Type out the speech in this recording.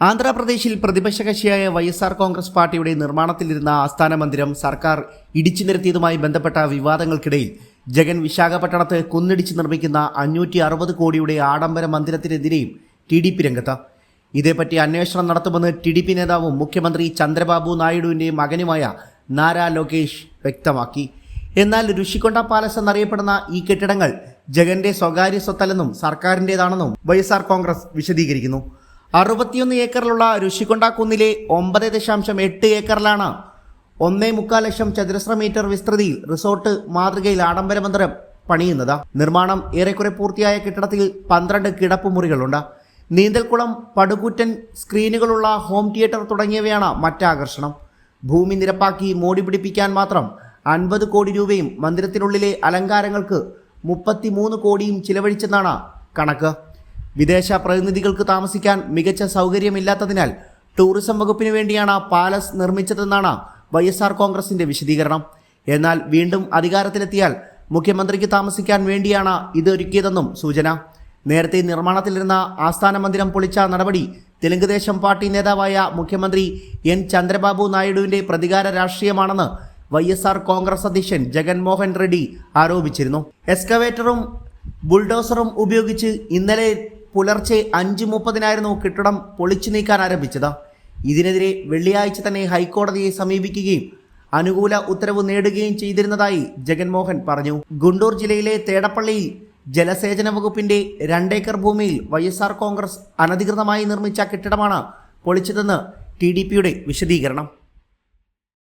ആന്ധ്രാപ്രദേശിൽ പ്രതിപക്ഷ കക്ഷിയായ Y S R Congress party നിർമ്മാണത്തിലിരുന്ന ആസ്ഥാന മന്ദിരം സർക്കാർ ഇടിച്ചു നിരത്തിയതുമായി ബന്ധപ്പെട്ട വിവാദങ്ങൾക്കിടയിൽ ജഗൻ വിശാഖപട്ടണത്ത് കുന്നിടിച്ച് നിർമ്മിക്കുന്ന അഞ്ഞൂറ്റി അറുപത് കോടിയുടെ ആഡംബര മന്ദിരത്തിനെതിരെയും ടി ഡി പി രംഗത്ത്. ഇതേപ്പറ്റി അന്വേഷണം നടത്തുമെന്ന് ടി ഡി പി നേതാവും മുഖ്യമന്ത്രി ചന്ദ്രബാബു നായിഡുവിന്റെ മകനുമായ നാരാ ലോകേഷ് വ്യക്തമാക്കി. എന്നാൽ ഋഷിക്കൊണ്ട പാലസ് എന്നറിയപ്പെടുന്ന ഈ കെട്ടിടങ്ങൾ ജഗന്റെ സ്വകാര്യ സ്വത്തല്ലെന്നും സർക്കാരിന്റേതാണെന്നും വൈ കോൺഗ്രസ് വിശദീകരിക്കുന്നു. അറുപത്തിയൊന്ന് ഏക്കറിലുള്ള ഋഷികൊണ്ട കുന്നിലെ ഒമ്പത് ദശാംശം എട്ട് ഏക്കറിലാണ് ഒന്നേ മുക്കാൽ ലക്ഷം ചതുരശ്ര മീറ്റർ വിസ്തൃതിയിൽ റിസോർട്ട് മാതൃകയിൽ ആഡംബര മന്ദിരം പണിയുന്നത്. നിർമ്മാണം ഏറെക്കുറെ പൂർത്തിയായ കെട്ടിടത്തിൽ പന്ത്രണ്ട് കിടപ്പുമുറികളുണ്ട് നീന്തൽക്കുളം പടുകൂറ്റൻ സ്ക്രീനുകളുള്ള ഹോം തിയേറ്റർ തുടങ്ങിയവയാണ് മറ്റാകർഷണം. ഭൂമി നിരപ്പാക്കി മോടി പിടിപ്പിക്കാൻ മാത്രം അൻപത് കോടി രൂപയും മന്ദിരത്തിനുള്ളിലെ അലങ്കാരങ്ങൾക്ക് മുപ്പത്തിമൂന്ന് കോടിയും ചിലവഴിച്ചെന്നാണ് കണക്ക്. വിദേശ പ്രതിനിധികൾക്ക് താമസിക്കാൻ മികച്ച സൗകര്യമില്ലാത്തതിനാൽ ടൂറിസം വകുപ്പിന് വേണ്ടിയാണ് പാലസ് നിർമ്മിച്ചതെന്നാണ് വൈ എസ് ആർ കോൺഗ്രസിന്റെ വിശദീകരണം. എന്നാൽ വീണ്ടും അധികാരത്തിലെത്തിയാൽ മുഖ്യമന്ത്രിക്ക് താമസിക്കാൻ വേണ്ടിയാണ് ഇത് ഒരുക്കിയതെന്നും സൂചന. നേരത്തെ നിർമ്മാണത്തിലിരുന്ന ആസ്ഥാന മന്ദിരം പൊളിച്ച നടപടി തെലുങ്ക് ദേശം പാർട്ടി നേതാവായ മുഖ്യമന്ത്രി എൻ ചന്ദ്രബാബു നായിഡുവിന്റെ പ്രതികാര രാഷ്ട്രീയമാണെന്ന് വൈ എസ് ആർ കോൺഗ്രസ് അധ്യക്ഷൻ ജഗൻമോഹൻ റെഡ്ഡി ആരോപിച്ചിരുന്നു. എക്സ്കവേറ്ററും ബുൾഡോസറും ഉപയോഗിച്ച് ഇന്നലെ പുലർച്ചെ അഞ്ച് മുപ്പതിനായിരുന്നു കെട്ടിടം പൊളിച്ചു നീക്കാൻ ആരംഭിച്ചത്. ഇതിനെതിരെ വെള്ളിയാഴ്ച തന്നെ ഹൈക്കോടതിയെ സമീപിക്കുകയും അനുകൂല ഉത്തരവ് നേടുകയും ചെയ്തിരുന്നതായി ജഗൻമോഹൻ പറഞ്ഞു. ഗുണ്ടൂർ ജില്ലയിലെ തേടപ്പള്ളിയിൽ ജലസേചന വകുപ്പിന്റെ രണ്ടേക്കർ ഭൂമിയിൽ വൈ എസ് ആർ കോൺഗ്രസ് അനധികൃതമായി നിർമ്മിച്ച കെട്ടിടമാണ് പൊളിച്ചതെന്ന് ടി ഡി പിയുടെ വിശദീകരണം.